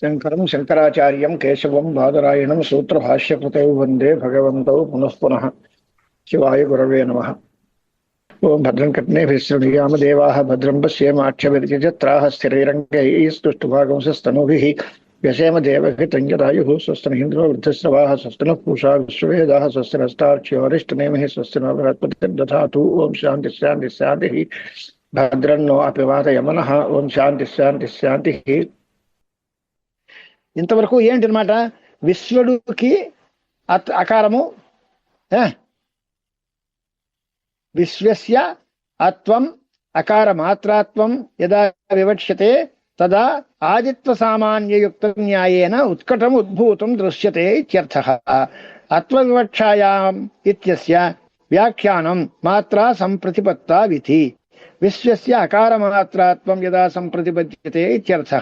शङ्करं शङ्कराचार्यं केशवं बादरायणं सूत्रभाष्यकृतौ वंदे भगवन्तौ पुनः पुनः शिवाय गुरवे नमः। ओं भद्रं कटनेभिः सृणुयामदेवाः भद्रं पश्येमाक्षभिर्यजत्राः स्थिरैरङ्गैः स्तुष्टुभागंसस्तनुभिः व्यसेम देवघृतञ्जरायुः स्वस्तनहीन्द्रो वृद्धस्रवाः स्वस्तनः पूषा विश्ववेदाः स्वस्तिरस्तार्क्ष्योरिष्टनेमिः स्वस्तिनो बृहस्पतिर्दधातु ॐ शान्तिः शान्तिः शान्तिः। भद्रन्नो अपिवादयमनः ॐ शान्तिः शान्तिः शान्तिः। ఇంతవరకు ఏంటనమాట విశ్వడుకి అత్ అకారము విశ్వస్య అత్వం అకార మాత్రాత్వం యదా వివక్ష్యతే తదా ఆదిత్వ సామాన్యయుక్త న్యాయేన ఉత్కటం ఉద్భూతం దృశ్యతే ఇత్యర్థ. అత్వవివక్షాయాం ఇత్యస్య వ్యాఖ్యానం మాత్రా సంప్రతిపత్తా విధి. విశ్వస్య అకారమాత్రాత్వం యదా సంప్రతిపద్యతే ఇత్యర్థ.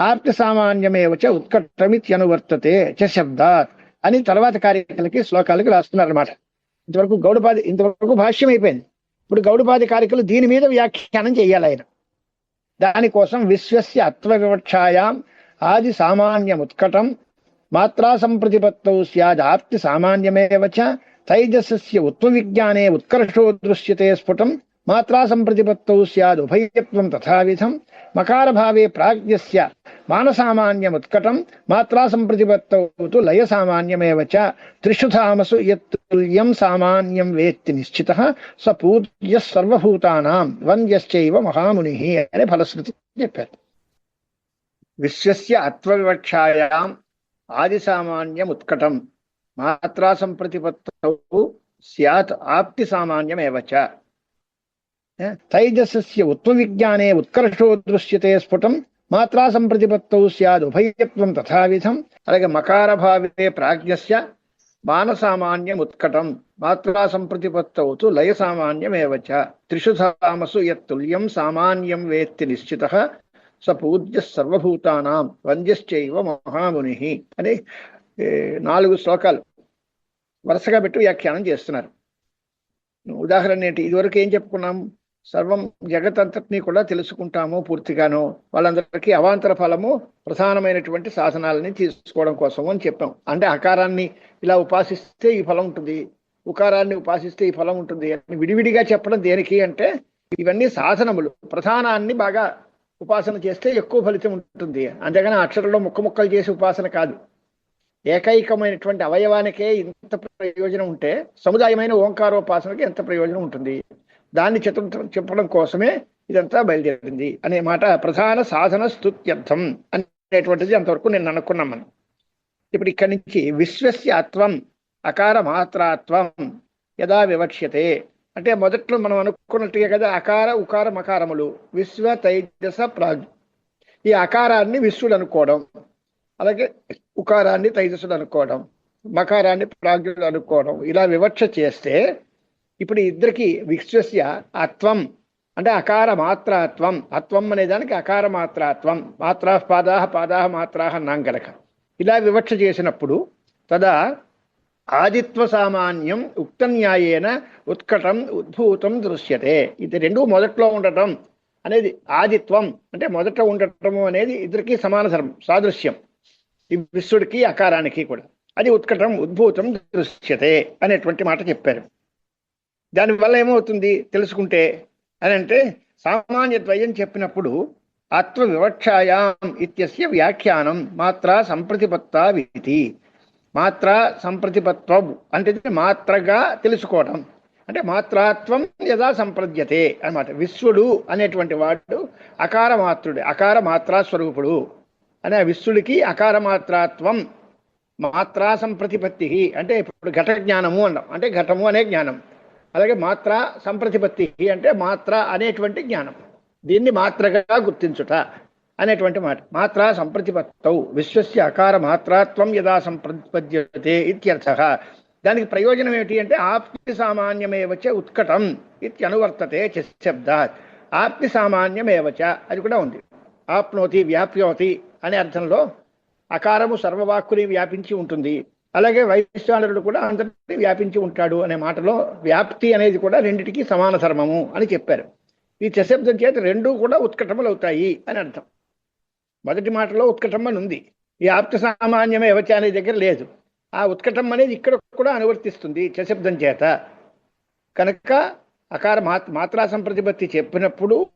ఆర్తసామాన్యమేవ చ ఉత్కటమిత్యనువర్తతే చ శబ్దాత్. అని తర్వాత కార్యకలకి శ్లోకాలకి రాస్తున్నారు అనమాట ఇంతవరకు గౌడపాది ఇంతవరకు భాష్యం అయిపోయింది. ఇప్పుడు గౌడపాది కార్యకులు దీని మీద వ్యాఖ్యానం చేయాలి ఆయన. దానికోసం విశ్వస్య అత్వ వివక్షాయాం ఆది సామాన్యం ఉత్కటం మాత్రా సంప్రతిపత్తౌ స్యాద్. ఆప్తి సామాన్యమేవ చ ఉత్వ విజ్ఞానే ఉత్కర్షో దృశ్యతే స్ఫుటం మాత్రా సంప్రతిపత్తౌ స్యాద్ ఉభయత్వం తథావిధం. మకారభావే ప్రాజ్ఞస్య మానసామాన్యముత్కటం. మాత్రా సంప్రతిపత్తౌ తు లయ సామాన్యమేవ చ. త్రిషు ధామసు యత్తుల్యం సామాన్యం వేత్తి నిశ్చిత స పూజ్య సర్వభూతానాం. వంద్యశ్చైవ మహాముని అనే ఫలశ్రుతి చెప్పారు. విశ్వస్య అత్వవివక్షాయాం ఆది సామాన్యం ఉత్కటం మాత్రా సంప్రతిపత్తౌ స్యాత్ ఆప్తి సామాన్యమేవ చ. తైజసస్య ఉత్వవిజ్ఞానే ఉత్కర్షో దృశ్యతే స్ఫుటం. మాత్రా సంప్రతిపత్తౌ స్యాద్ ఉభయత్వం తథావిధం. అలాగే మకారభావే ప్రాజ్ఞస్య మానసామాన్యం ఉత్కటం. మాత్రా సంప్రతిపత్తౌ తు లయ సామాన్యమేవ త్రిషు ధామసు యత్తుల్యం సామాన్యం వేత్తి నిశ్చిత. స పూజ్య సర్వభూతానాం వంద్యశ్చైవ మహాముని. అని నాలుగు శ్లోకాలు వరుసగా పెట్టి వ్యాఖ్యానం చేస్తున్నారు. ఉదాహరణ ఏంటి? ఇదివరకు ఏం చెప్పుకున్నాం? సర్వం జగతంతటినీ కూడా తెలుసుకుంటాము పూర్తిగాను. వాళ్ళందరికీ అవాంతర ఫలము ప్రధానమైనటువంటి సాధనాలని తీసుకోవడం కోసం అని చెప్పాం. అంటే అకారాన్ని ఇలా ఉపాసిస్తే ఈ ఫలం ఉంటుంది. ఉకారాన్ని ఉపాసిస్తే ఈ ఫలం ఉంటుంది అని విడివిడిగా చెప్పడం దేనికి అంటే ఇవన్నీ సాధనములు. ప్రధానాన్ని బాగా ఉపాసన చేస్తే ఎక్కువ ఫలితం ఉంటుంది. అంతేగాని అక్షరంలో ముక్క ముక్కలు చేసి ఉపాసన కాదు. ఏకైకమైనటువంటి అవయవానికే ఇంత ప్రయోజనం ఉంటే సముదాయమైన ఓంకారోపాసనకి ఎంత ప్రయోజనం ఉంటుంది? దాన్ని చతుర్థం చెప్పడం కోసమే ఇదంతా బయలుదేరింది అనే మాట ప్రధాన సాధన స్థుత్యర్థం అనేటువంటిది అంతవరకు నేను అనుకున్నాం మనం. ఇప్పుడు ఇక్కడి నుంచి విశ్వస్య అత్వం అకార మాత్రాత్వం యదా వివక్ష్యతే. అంటే మొదట్లో మనం అనుకున్నట్టుగా కదా అకార ఉకార మకారములు విశ్వ తైజస ప్రాగ్ ఈ అకారాన్ని విశ్వుడు అనుకోవడం అలాగే ఉకారాన్ని తైజసుడు అనుకోవడం మకారాన్ని ప్రాజ్ఞుడు అనుకోవడం ఇలా వివక్ష చేస్తే ఇప్పుడు ఇద్దరికి విశ్వస్య అత్వం. అంటే అకార మాత్రాత్వం. అత్వం అనే దానికి అకార మాత్రాత్వం. మాత్రా పాదా పాదా మాత్రా అన్నాం ఇలా వివక్ష చేసినప్పుడు తదా ఆదిత్వ సామాన్యం ఉక్త న్యాయేన ఉత్కటం ఉద్భూతం దృశ్యతే. ఇది రెండు మొదట్లో ఉండటం అనేది ఆదిత్వం. అంటే మొదట ఉండటము అనేది ఇద్దరికి సమాన ధర్మం సాదృశ్యం. ఈ విశ్వడికి అకారానికి కూడా. అది ఉత్కటం ఉద్భూతం దృశ్యతే అనేటువంటి మాట చెప్పారు. దానివల్ల ఏమవుతుంది? తెలుసుకుంటే అని అంటే సామాన్య ద్వయం చెప్పినప్పుడు అత్వ వివక్షాయాం ఇత్యస్య వ్యాఖ్యానం మాత్ర సంప్రతిపత్తా విధి మాత్ర సంప్రతిపత్వం అంటే మాత్రగా తెలుసుకోవడం అంటే మాత్రాత్వం యదా సంప్రద్యతే అన్నమాట. విశ్వడు అనేటువంటి వాడు అకార మాత్రుడు అకార మాత్రా స్వరూపుడు అనే విశ్వడికి అకార మాత్రాత్వం మాత్రా సంప్రతిపత్తి అంటే ఇప్పుడు ఘట జ్ఞానము అన్నాం. అంటే ఘటము అనే జ్ఞానం. అలాగే మాత్ర సంప్రతిపత్తి అంటే మాత్ర అనేటువంటి జ్ఞానం. దీన్ని మాత్రగా గుర్తించుట అనేటువంటి మాట. మాత్ర సంప్రతిపత్తౌ. విశ్వస్య అకార మాత్రాత్వం యదా సంప్రతిపద్యతే ఇత్యర్థ. దానికి ప్రయోజనం ఏమిటి అంటే ఆప్తి సామాన్యమేవచ ఉత్కటం ఇది అనువర్తతే శబ్దాత్. ఆప్తి సామాన్యమేవచ అది కూడా ఉంది. ఆప్నోతి వ్యాప్యోతి అనే అర్థంలో అకారము సర్వవాక్కుని వ్యాపించి ఉంటుంది. అలాగే వైశ్వానరుడు కూడా అందరినీ వ్యాపించి ఉంటాడు అనే మాటలో వ్యాప్తి అనేది కూడా రెండిటికి సమాన ధర్మము అని చెప్పారు. ఈ చశబ్దం చేత రెండూ కూడా ఉత్కటములు అవుతాయి అని అర్థం. మొదటి మాటలో ఉత్కటం అని ఉంది ఈ సామాన్యమే ఎవచ అనే దగ్గర లేదు. ఆ ఉత్కటం అనేది ఇక్కడ కూడా అనువర్తిస్తుంది చశబ్దం చేత. కనుక అకార మాత్ మాత్రా సంప్రతిపత్తి చెప్పినప్పుడు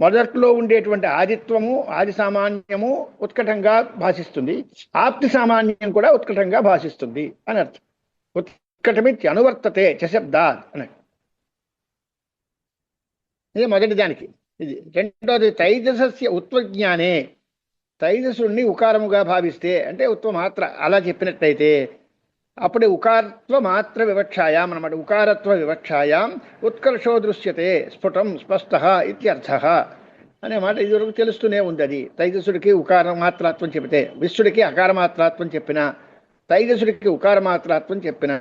మొదట్లో ఉండేటువంటి ఆదిత్వము ఆది సామాన్యము ఉత్కటంగా భాషిస్తుంది. ఆప్తి సామాన్యం కూడా ఉత్కటంగా భాషిస్తుంది అని అర్థం. ఉత్కటమిత్య అనువర్తతే చశబ్దాత్ అని. ఇది మొదటి దానికి. ఇది రెండోది తైజసస్య ఉత్వజ్ఞానే. తైజసుని ఉకారముగా భావిస్తే అంటే ఉత్వ మాత్ర అలా చెప్పినట్లయితే అప్పుడే ఉకారత్వ మాత్ర వివక్షాయాం అనమాట ఉకారత్వ వివక్షాయాం ఉత్కర్షో దృశ్యతే స్ఫుటం స్పష్ట ఇత్యర్థ అనే మాట ఇదివరకు తెలుస్తూనే ఉంది అది. తైజసుడికి ఉకార మాత్రాత్వం చెబితే విశ్వడికి అకార మాత్రాత్వం చెప్పిన తైజసుడికి ఉకార మాత్రాత్వం చెప్పిన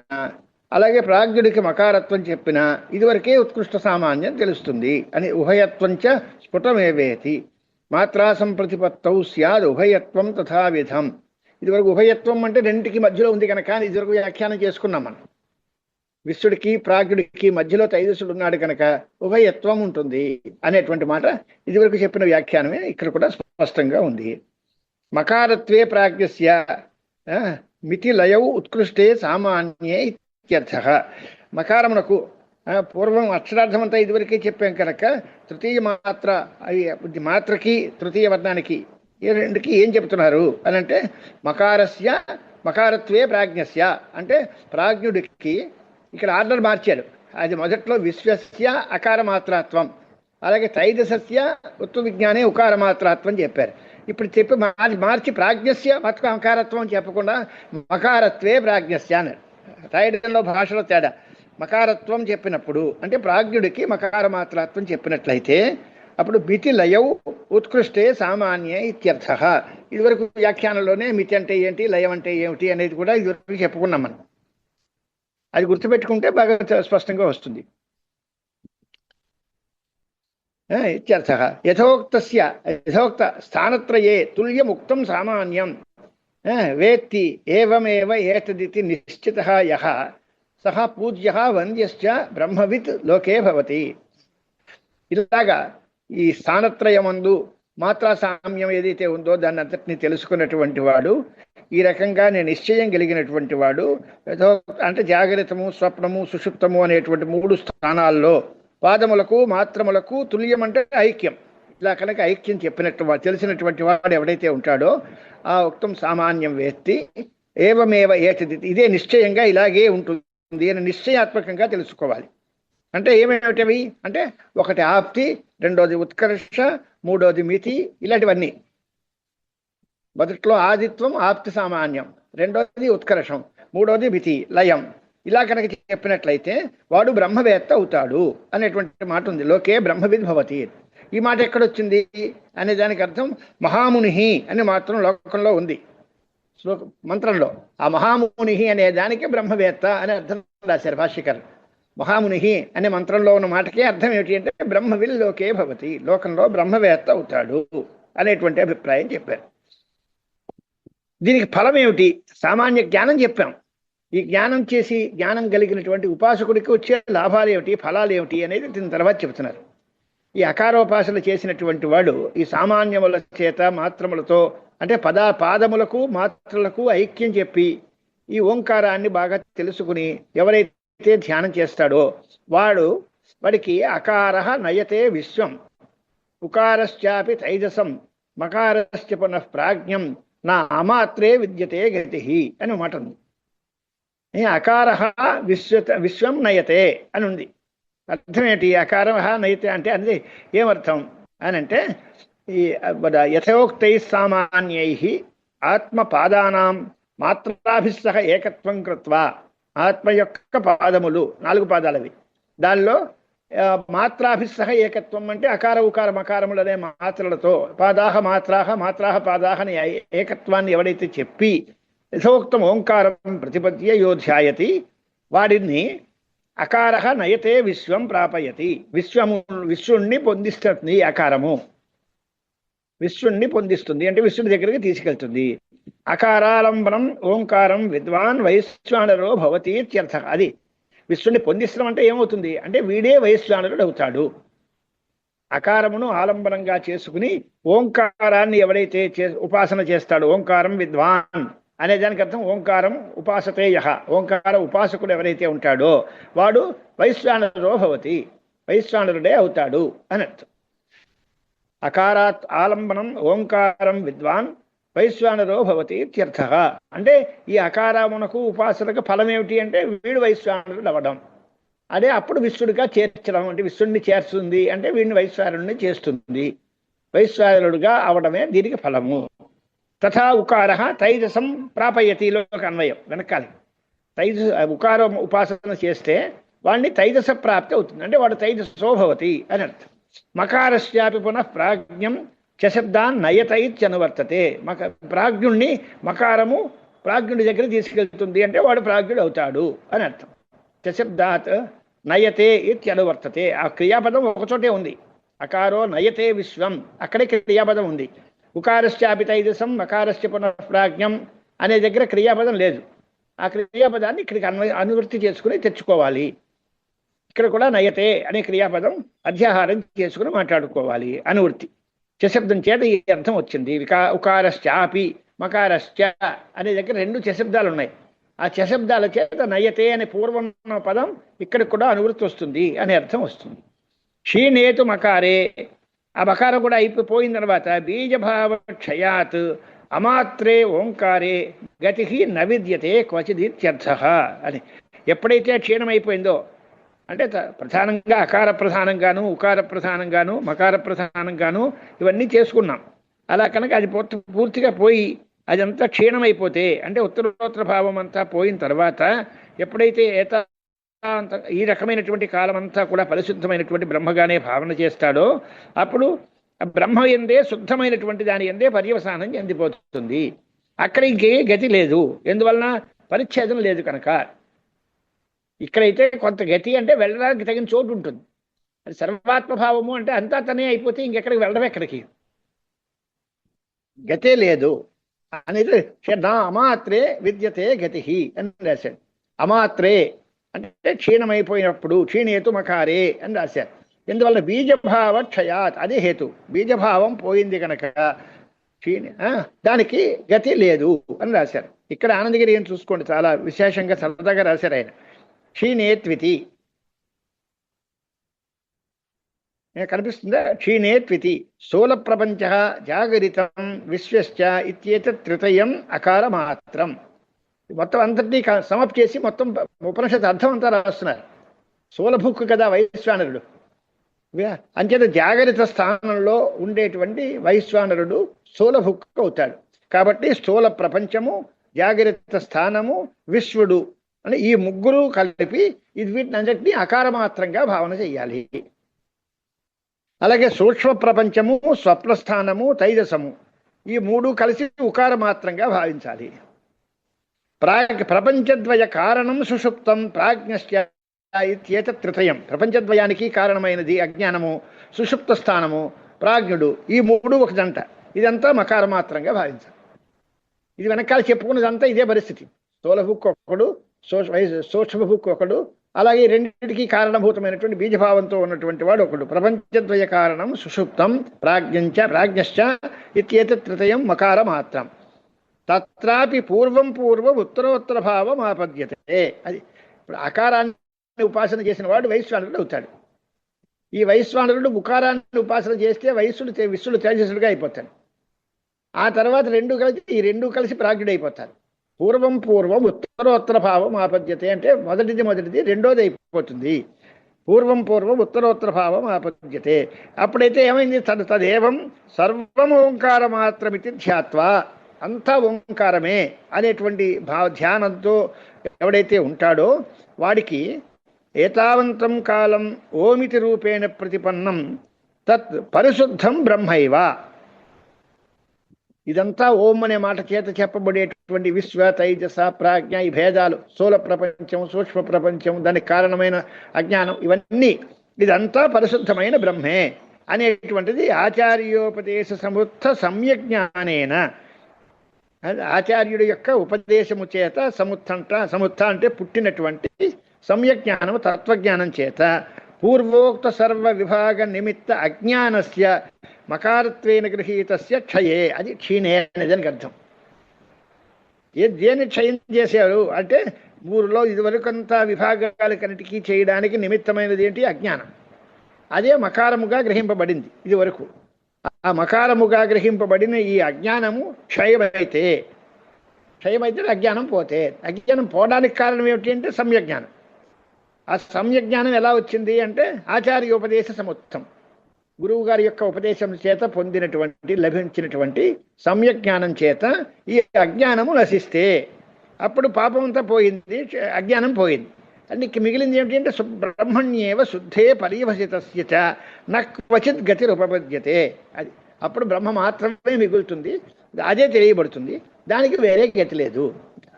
అలాగే ప్రాజ్ఞుడికి మకారత్వం చెప్పిన ఇదివరకే ఉత్కృష్ట సామాన్యం తెలుస్తుంది అని ఉభయత్వం చ స్ఫుటమేవేతి. మాత్రా సంప్రతిపత్తౌ స్యాద్ ఉభయత్వం తథావిధం. ఇదివరకు ఉభయత్వం అంటే రెండింటికి మధ్యలో ఉంది కనుక ఇదివరకు వ్యాఖ్యానం చేసుకున్నాం మనం. విశ్వడికి ప్రాజ్ఞుడికి మధ్యలో తైజసుడు ఉన్నాడు కనుక ఉభయత్వం ఉంటుంది అనేటువంటి మాట ఇదివరకు చెప్పిన వ్యాఖ్యానమే ఇక్కడ కూడా స్పష్టంగా ఉంది. మకారత్వే ప్రాజ్ఞస్య మితి లయౌ ఉత్కృష్టే సామాన్యే ఇత్యర్థ. మకారమునకు పూర్వం పూర్వం అక్షరార్థమంతా ఇదివరకే చెప్పాం కనుక తృతీయ మాత్ర అవి మాత్రకి తృతీయ వర్ణానికి ఈ రెండుకి ఏం చెప్తున్నారు అని అంటే మకారస్య మకారత్వే ప్రాజ్ఞస్య. అంటే ప్రాజ్ఞుడికి ఇక్కడ ఆర్డర్ మార్చారు. అది మొదట్లో విశ్వస్య అకారమాత్రత్వం. అలాగే తైదసస్య ఉత్తు విజ్ఞానే ఉకారమాత్రత్వం చెప్పారు. ఇప్పుడు చెప్పి మార్చి మార్చి ప్రాజ్ఞస్య మత్క అకారత్వం చెప్పకుండా మకారత్వే ప్రాజ్ఞస్య అన్నారు. రాయడంలో భాషలో తేడా. మకారత్వం చెప్పినప్పుడు అంటే ప్రాజ్ఞుడికి మకారమాత్రత్వం చెప్పినట్లయితే అప్పుడు మితి లయౌ ఉత్కృష్టే సామాన్య ఇత్యర్థ. ఇదివరకు వ్యాఖ్యానంలోనే మితి అంటే ఏంటి లయం అంటే ఏమిటి అనేది కూడా ఇదివరకు చెప్పుకున్నాం మనం. అది గుర్తుపెట్టుకుంటే బాగా స్పష్టంగా వస్తుంది. ఇత్యర్థ. యథోక్తస్య యథోక్త స్థానత్రయే తుల్యముక్తం సామాన్యం. వేత్తి ఏవమేవ ఏతదితి నిశ్చిత యహ సహ పూజ్య వంద్యశ్చ బ్రహ్మవిత్ లోకే భవతి. ఇలాగా ఈ స్థానత్రయమందు మాత్రా సామ్యం ఏదైతే ఉందో దాన్ని అంతటిని తెలుసుకున్నటువంటి వాడు ఈ రకంగా నేను నిశ్చయం కలిగినటువంటి వాడు అంటే జాగ్రత్తము స్వప్నము సుషుప్తము అనేటువంటి మూడు స్థానాల్లో పాదములకు మాత్రములకు తుల్యం అంటే ఐక్యం. ఇలా కనుక ఐక్యం చెప్పినట్టు తెలిసినటువంటి వాడు ఎవడైతే ఉంటాడో ఆ ఉక్తం సామాన్యం వేత్తి ఏవమేవ ఏతది ఇదే నిశ్చయంగా ఇలాగే ఉంటుంది అని నిశ్చయాత్మకంగా తెలుసుకోవాలి. అంటే ఏమేమిటవి? అంటే ఒకటి ఆప్తి రెండోది ఉత్కర్ష మూడోది మితి ఇలాంటివన్నీ. మొదట్లో ఆదిత్వం ఆప్తి సామాన్యం. రెండోది ఉత్కర్షం మూడోది మితి లయం. ఇలా కనుక చెప్పినట్లయితే వాడు బ్రహ్మవేత్త అవుతాడు అనేటువంటి మాట ఉంది లోకే బ్రహ్మవిద్ భవతి. ఈ మాట ఎక్కడొచ్చింది? అనే దానికి అర్థం మహాముని అని మాత్రం లోకంలో ఉంది. మంత్రంలో. ఆ మహాముని అనే దానికి బ్రహ్మవేత్త అని అర్థం రాశారు భాష్యకారు మహాముని అనే మంత్రంలో ఉన్న మాటకి అర్థం ఏమిటి అంటే బ్రహ్మవిల్ లోకే భవతి లోకంలో బ్రహ్మవేత్త అవుతాడు అనేటువంటి అభిప్రాయం చెప్పారు. దీనికి ఫలం ఏమిటి? సామాన్య జ్ఞానం చెప్పాం. ఈ జ్ఞానం చేసి జ్ఞానం కలిగినటువంటి ఉపాసకుడికి వచ్చే లాభాలు ఏమిటి? ఫలాలు ఏమిటి? అనేది దీని తర్వాత చెబుతున్నారు. ఈ అకారోపాసన చేసినటువంటి వాడు ఈ సామాన్యముల చేత మాత్రములతో అంటే పదా పాదములకు మాత్రలకు ఐక్యం చెప్పి ఈ ఓంకారాన్ని బాగా తెలుసుకుని ఎవరైతే ధ్యానం చేస్తాడో వాడు వాడికి అకార నయతే విశ్వం. ఉకారశ్చాపి తైజసం మకారశ్చ పునః ప్రాజ్ఞం నా అమాత్రే విద్యతే గతి అని మాట ఉంది. అకార విశ్వ విశ్వం నయతే అని ఉంది. అర్థం ఏంటి? అకార నయతే అంటే అది ఏమర్థం? అని అంటే ఈ యథోక్తై సామాన్యై ఆత్మపాదానాం మాత్రాభిస్సహ ఏకత్వం కృత్వా. ఆత్మ యొక్క పాదములు నాలుగు పాదాలవి. దానిలో మాత్రాభిస్సహ ఏకత్వం అంటే అకార ఉకార మకారములు అనే మాత్రలతో పాదాహ మాత్రాహ మాత్రాహ పాదాహ అని ఏకత్వాన్ని ఎవడైతే చెప్పి యథోక్తం ఓంకారం ప్రతిపద్య యోధ్యాయతి వాడిని అకార నయతే విశ్వం ప్రాపయతి. విశ్వము విశ్వుణ్ణి పొందిస్తుంది అకారము విశ్వుణ్ణి పొందిస్తుంది. అంటే విశ్వని దగ్గరికి తీసుకెళ్తుంది. అకారాలంబనం ఓంకారం విద్వాన్ వైశ్వానరో భవతి ఇత్యర్థ. అది విశ్వని పొందిస్తాం అంటే ఏమవుతుంది? అంటే వీడే వైశ్వానరుడు అవుతాడు. అకారమును ఆలంబనంగా చేసుకుని ఓంకారాన్ని ఎవడైతే చే ఉపాసన చేస్తాడు ఓంకారం విద్వాన్ అనే దానికి అర్థం ఓంకారం ఉపాసతేయ. ఓంకార ఉపాసకుడు ఎవరైతే ఉంటాడో వాడు వైశ్వానరో భవతి వైశ్వానరుడే అవుతాడు అని అర్థం. అకారాత్ ఆలంబనం ఓంకారం విద్వాన్ వైశ్వానరో భవతి ఇత్యర్థ. అంటే ఈ అకారమునకు ఉపాసనకు ఫలం ఏమిటి అంటే వీడు వైశ్వానరుడు అవ్వడం అదే అప్పుడు విశ్వడిగా చేర్చడం అంటే విశ్వడిని చేర్చుంది అంటే వీడిని వైశ్వారుడిని చేస్తుంది. వైశ్వారుడుగా అవడమే దీనికి ఫలము. తథా ఉకార తైజసం ప్రాపయతిలోకి అన్వయం వెనకాలి తైజ ఉకార ఉపాసన చేస్తే వాడిని తైజస ప్రాప్తి అవుతుంది. అంటే వాడు తైజసో భవతి అని అర్థం. మకారస్యాపి పునః ప్రాజ్ఞం చశబ్దాన్ నయతైత్యనువర్తతే మక ప్రాజ్ఞుణ్ణి మకారము ప్రాజ్ఞుడి దగ్గర తీసుకెళ్తుంది అంటే వాడు ప్రాజ్ఞుడు అవుతాడు అని అర్థం. చశబ్దాత్ నయతే ఇత్యనువర్తతే ఆ క్రియాపదం ఒకచోటే ఉంది. అకారో నయతే విశ్వం. అక్కడే క్రియాపదం ఉంది. ఉకారశ్చాపి తైజసం మకారస్య పునఃప్రాజ్ఞం అనే దగ్గర క్రియాపదం లేదు. ఆ క్రియాపదాన్ని ఇక్కడికి అన్వ అనువృత్తి చేసుకుని తెచ్చుకోవాలి. ఇక్కడ కూడా నయతే అనే క్రియాపదం అధ్యాహారం చేసుకుని మాట్లాడుకోవాలి. అనువృత్తి. చశబ్దం చేత ఈ అర్థం వచ్చింది. వికా ఉకారశ్చాపి మకారశ్చ అనే దగ్గర రెండు చశబ్దాలు ఉన్నాయి. ఆ చశబ్దాల చేత నయతే అనే పూర్వం పదం ఇక్కడ కూడా అనువృత్తి వస్తుంది అనే అర్థం వస్తుంది. క్షీణేతు మకారే. ఆ మకారం కూడా అయిపోయిన తర్వాత బీజభావ క్షయాత్ అమాత్రే ఓంకారే గతి నవిద్యతే క్వచిదిత్యర్థ అని. ఎప్పుడైతే క్షీణమైపోయిందో అంటే ప్రధానంగా అకార ప్రధానంగాను ఉకార ప్రధానంగాను మకార ప్రధానంగాను ఇవన్నీ చేసుకున్నాం. అలా కనుక అది పూర్తి పూర్తిగా పోయి అదంతా క్షీణమైపోతే అంటే ఉత్తరోత్తర భావం అంతా పోయిన తర్వాత ఎప్పుడైతే ఏత ఈ రకమైనటువంటి కాలం అంతా కూడా పరిశుద్ధమైనటువంటి బ్రహ్మగానే భావన చేస్తాడో అప్పుడు బ్రహ్మ ఎందే శుద్ధమైనటువంటి దాని ఎందే పర్యవసానం చెందిపోతుంది. అక్కడ ఇంకే గతి లేదు. ఎందువలన పరిచ్ఛేదం లేదు కనుక. ఇక్కడైతే కొంత గతి అంటే వెళ్ళడానికి తగిన చోటు ఉంటుంది. అది సర్వాత్మభావము అంటే అంతా తనే అయిపోతే ఇంకెక్కడికి వెళ్ళడం ఎక్కడికి? గతే లేదు. అనేది నా అమాత్రే విద్యతే గతి అని రాశాడు. అమాత్రే అంటే క్షీణమైపోయినప్పుడు క్షీణేతుమకారే అని రాశారు. ఎందువల్ల? బీజభావ క్షయాత్ అదే హేతు. బీజభావం పోయింది కనుక క్షీణ ఆ, దానికి గతి లేదు అని రాశారు. ఇక్కడ ఆనందగిరి ఏం చూసుకోండి చాలా విశేషంగా సరదాగా రాశారు ఆయన. క్షీణేత్వితి కనిపిస్తుందా? క్షీణేత్వితి స్థూల ప్రపంచ జాగరితం విశ్వశ్చ ఇత్యేత త్రితయం అకార మాత్రం మొత్తం అంతటినీ క- సమప్ చేసి మొత్తం ఉపనిషత్ అర్థం అంతా రాస్తున్నారు. సోలభుక్కు కదా వైశ్వానరుడు. అంచేత జాగరిత స్థానంలో ఉండేటువంటి వైశ్వానరుడు స్థూలభుక్కు అవుతాడు. కాబట్టి స్థూల ప్రపంచము జాగరిత స్థానము విశ్వడు అంటే ఈ ముగ్గురు కలిపి ఇది వీటిని అందరినీ అకారమాత్రంగా భావన చెయ్యాలి. అలాగే సూక్ష్మ ప్రపంచము స్వప్నస్థానము తైజసము ఈ మూడు కలిసి ఉకార మాత్రంగా భావించాలి. ప్రాగ్ ప్రపంచద్వయ కారణం సుషుప్తం ప్రాజ్ఞశ్చ ఇత్యేత త్రితయం. ప్రపంచద్వయానికి కారణమైనది అజ్ఞానము సుషుప్త స్థానము ప్రాజ్ఞుడు ఈ మూడు ఒక జంట. ఇదంతా మకార మాత్రంగా భావించాలి. ఇది వెనకాల చెప్పుకున్నదంతా ఇదే పరిస్థితి. తోలహుక్కొక్కడు సూక్ష్మ సూక్ష్మ బుక్ ఒకడు అలాగే ఈ రెండింటికి కారణభూతమైనటువంటి బీజభావంతో ఉన్నటువంటి వాడు ఒకడు. ప్రపంచద్వయ కారణం సుషుప్తం ప్రాజ్ఞంచ ప్రాజ్ఞశ్చ ఇత్యేత త్రితయం మకార మాత్రం. తత్రాపి పూర్వం పూర్వం ఉత్తరోత్తర భావం ఆపద్యతే. అది ఇప్పుడు అకారాన్ని ఉపాసన చేసిన వాడు వైశ్వానరుడు అవుతాడు. ఈ వైశ్వానరుడు ఉకారాన్ని ఉపాసన చేస్తే వయస్సుడు విశ్వడు తేజస్సుడుగా అయిపోతాడు. ఆ తర్వాత రెండు కలిసి ఈ రెండు కలిసి ప్రాజ్ఞుడైపోతారు. పూర్వం పూర్వం ఉత్తరోత్తర భావం ఆపద్యతే అంటే మొదటిది మొదటిది రెండోది అయిపోతుంది. పూర్వం పూర్వం ఉత్తరోత్తర భావం ఆపద్యతే. అప్పుడైతే ఏమైంది? తదు తదేవం సర్వం ఓంకార మాత్రమితి ధ్యాత్వా. అంతా ఓంకారమే అనేటువంటి భావ ధ్యానంతో ఎవడైతే ఉంటాడో వాడికి ఏతావంతం కాలం ఓమితి రూపేణ ప్రతిపన్నం తత్ పరిశుద్ధం బ్రహ్మైవ. ఇదంతా ఓం అనే మాట చేత చెప్పబడేటువంటి విశ్వ తైజస ప్రాజ్ఞ ఈ భేదాలు స్థూల ప్రపంచం సూక్ష్మ ప్రపంచం దానికి కారణమైన అజ్ఞానం ఇవన్నీ ఇదంతా పరిశుద్ధమైన బ్రహ్మే అనేటువంటిది ఆచార్యోపదేశ సముత్థ సమ్యజ్ఞానేన. అది ఆచార్యుడి యొక్క ఉపదేశము చేత సముత్థంట సముత్థ అంటే పుట్టినటువంటి సమ్యజ్ఞానము తత్వజ్ఞానం చేత. పూర్వోక్త సర్వ విభాగ నిమిత్త అజ్ఞానస్య మకారత్వేన గృహీతస్య క్షయే అది క్షీణే అనేది దానికి అర్థం. దేన్ని క్షయం చేశారు అంటే ఊరిలో ఇదివరకంతా విభాగాలకన్నిటికీ చేయడానికి నిమిత్తమైనది ఏంటి? అజ్ఞానం. అదే మకారముగా గ్రహింపబడింది ఇదివరకు. ఆ మకారముగా గ్రహింపబడిన ఈ అజ్ఞానము క్షయమైతే క్షయమైతే అజ్ఞానం పోతే. అజ్ఞానం పోవడానికి కారణం ఏమిటి అంటే సమ్యజ్ఞానం ఆ సమ్యజ్ఞానం ఎలా వచ్చింది అంటే ఆచార్య ఉపదేశ సముత్తం. గురువు గారి యొక్క ఉపదేశం చేత పొందినటువంటి లభించినటువంటి సమ్యక్ జ్ఞానం చేత ఈ అజ్ఞానము నశిస్తే అప్పుడు పాపమంతా పోయింది అజ్ఞానం పోయింది. అందుకే మిగిలింది ఏమిటంటే బ్రహ్మణ్యేవ శుద్ధే పరీవసితస్య నక్వచిత్ న క్వచిత్ గతి ఉపపద్యతే అది అప్పుడు బ్రహ్మ మాత్రమే మిగులుతుంది అదే తెలియబడుతుంది. దానికి వేరే గతి లేదు.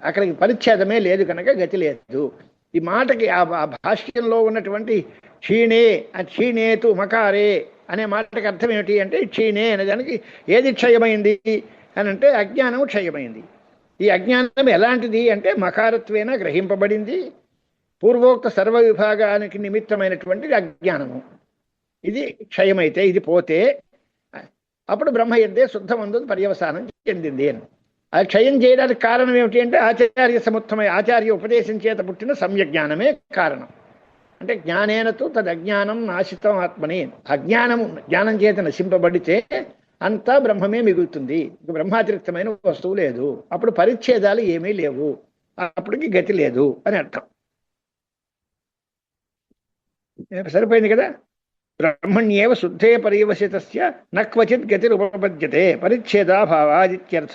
అక్కడికి పరిచ్ఛేదమే లేదు కనుక గతి లేదు. ఈ మాటకి ఆ భాష్యంలో ఉన్నటువంటి క్షీణే క్షీణేతు మకారే అనే మాటకి అర్థం ఏమిటి అంటే క్షీణే అనే దానికి ఏది క్షయమైంది అని అంటే అజ్ఞానం క్షయమైంది. ఈ అజ్ఞానం ఎలాంటిది అంటే మకారత్వేన గ్రహింపబడింది. పూర్వోక్త సర్వ విభాగానికి నిమిత్తమైనటువంటిది అజ్ఞానము. ఇది క్షయమైతే ఇది పోతే అప్పుడు బ్రహ్మ ఎందే శుద్ధమందు పర్యవసానం చెందింది అని. ఆ క్షయం చేయడానికి కారణం ఏమిటి అంటే ఆచార్య సముత్తమై ఆచార్య ఉపదేశం చేత పుట్టిన సమ్యజ్ఞానమే కారణం. అంటే జ్ఞానేనతో తదజ్ఞానం నాశితం ఆత్మని. అజ్ఞానము జ్ఞానం చేత నశింపబడితే అంతా బ్రహ్మమే మిగులుతుంది. ఇక బ్రహ్మాతిరిక్తమైన వస్తువు లేదు. అప్పుడు పరిచ్ఛేదాలు ఏమీ లేవు. అప్పటికి గతి లేదు అని అర్థం. సరిపోయింది కదా? బ్రహ్మణ్యేవ శుద్ధే పర్యవసితస్య నక్వచిత్ గతి ఉపపద్యతే పరిచ్ఛేదాభావాదిత్యర్థ.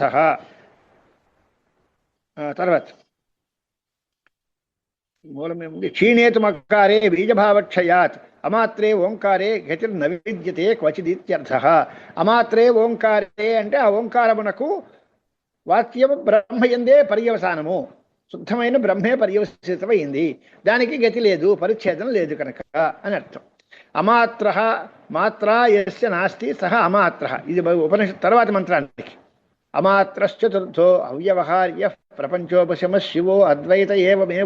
తర్వాత. మూలమేముంది? క్షీణేతు మకారే బీజభావక్షయాత్. అమాత్రే ఓంకారే గతిర్ నవిద్యతే క్వచిదిత్యర్థ. అమాత్రే ఓంకారే అంటే ఆ ఓంకారమునకు వాక్యము బ్రహ్మయందే పర్యవసానము. శుద్ధమైన బ్రహ్మే పర్యవసితమైంది. దానికి గతి లేదు పరిచ్ఛేదం లేదు కనుక అని అర్థం. అమాత్ర మాత్ర యస్య నాస్తి సహ అమాత్ర. ఇది ఉపనిషత్ తర్వాత మంత్రానికి. అమాత్రశ్చతుర్థో అవ్యవహార్య ప్రపంచోపశమ శివో అద్వైత ఏవమే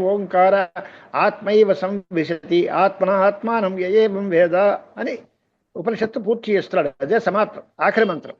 ఆత్మైవ సంవిశతి ఆత్మన ఆత్మానం ఏవం వేద అని ఉపనిషత్తు పూర్తి చేస్తున్నాడు. అదే సమాప్తం ఆఖరి మంత్రం.